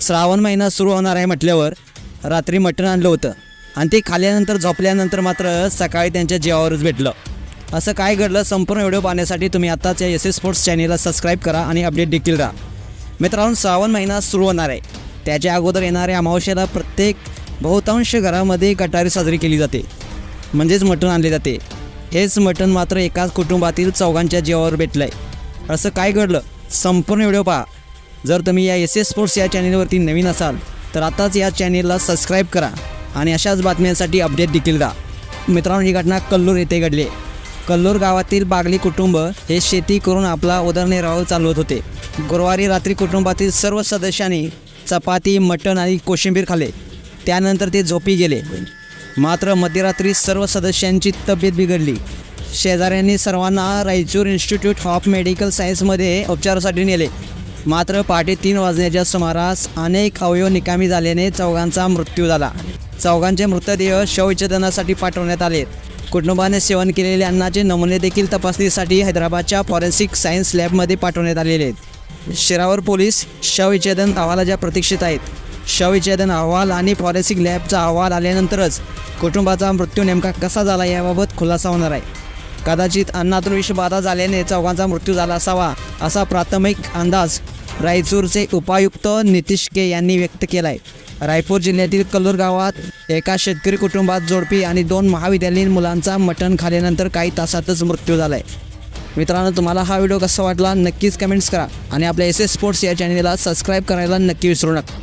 श्रावण महिना सुरू होणार आहे म्हटल्यावर रात्री मटण आणलं होतं. आणि ते खाल्ल्यानंतर झोपल्यानंतर मात्र सकाळी त्यांच्या जीवावरच भेटलं. असं काय घडलं संपूर्ण व्हिडिओ पाहण्यासाठी तुम्ही आत्ताच या एस एस स्पोर्ट्स चॅनेलला सबस्क्राईब करा आणि अपडेट देखील राहा. मित्रांनो श्रावण महिना सुरू होणार आहे. त्याच्या अगोदर येणाऱ्या अमावस्येला प्रत्येक बहुतांश घरामध्ये गटारी साजरी केली जाते. म्हणजेच मटण आणले जाते. हेच मटण मात्र एकाच कुटुंबातील चौघांच्या जीवावर भेटलं आहे असं काय घडलं? संपूर्ण व्हिडिओ पहा. जर तुम्ही या एस एस स्पोर्ट्स या चॅनेलवरती नवीन असाल तर आताच या चॅनेलला सबस्क्राईब करा आणि अशाच बातम्यांसाठी अपडेट देखील द्या. मित्रांनो ही घटना कल्लूर येथे घडली. कल्लूर गावातील बागली कुटुंब हे शेती करून आपला उदरनिर्वाह चालवत होते. गुरुवारी रात्री कुटुंबातील सर्व सदस्यांनी चपाती मटण आणि कोशिंबीर खाल्ले त्यानंतर ते झोपी गेले. मात्र मध्यरात्री सर्व सदस्यांची तब्येत बिघडली. शेजाऱ्यांनी सर्वांना रायचूर इन्स्टिट्यूट ऑफ मेडिकल सायन्समध्ये उपचारासाठी नेले. मात्र पहाटे तीन वाजण्याच्या सुमारास अनेक अवयव निकामी झाल्याने चौघांचा मृत्यू झाला. चौघांचे मृतदेह शवविच्छेदनासाठी पाठवण्यात आले. कुटुंबाने सेवन केलेले अन्नाचे नमुने देखील तपासणीसाठी हैदराबादच्या फॉरेन्सिक सायन्स लॅबमध्ये पाठवण्यात आलेले आहेत. शिरावर पोलीस शवविच्छेदन अहवालाच्या प्रतीक्षेत आहेत. शवविच्छेदन अहवाल आणि फॉरेन्सिक लॅबचा अहवाल आल्यानंतरच कुटुंबाचा मृत्यू नेमका कसा झाला याबाबत खुलासा होणार आहे. कदाचित अन्नातून विषबाधा झाल्याने चौघांचा मृत्यू झाला असावा असा प्राथमिक अंदाज रायचूरचे उपायुक्त नितीश के यांनी व्यक्त केला आहे रायपूर जिल्ह्यातील कल्लूर गावात एका शेतकरी कुटुंबात जोडपी आणि दोन महाविद्यालयीन मुलांचा मटण खाल्यानंतर काही तासातच मृत्यू झाला आहे मित्रांनो तुम्हाला हा व्हिडिओ कसा वाटला नक्कीच कमेंट्स करा आणि आपल्या एस एस स्पोर्ट्स या चॅनलला सबस्क्राईब करायला नक्की विसरू नका.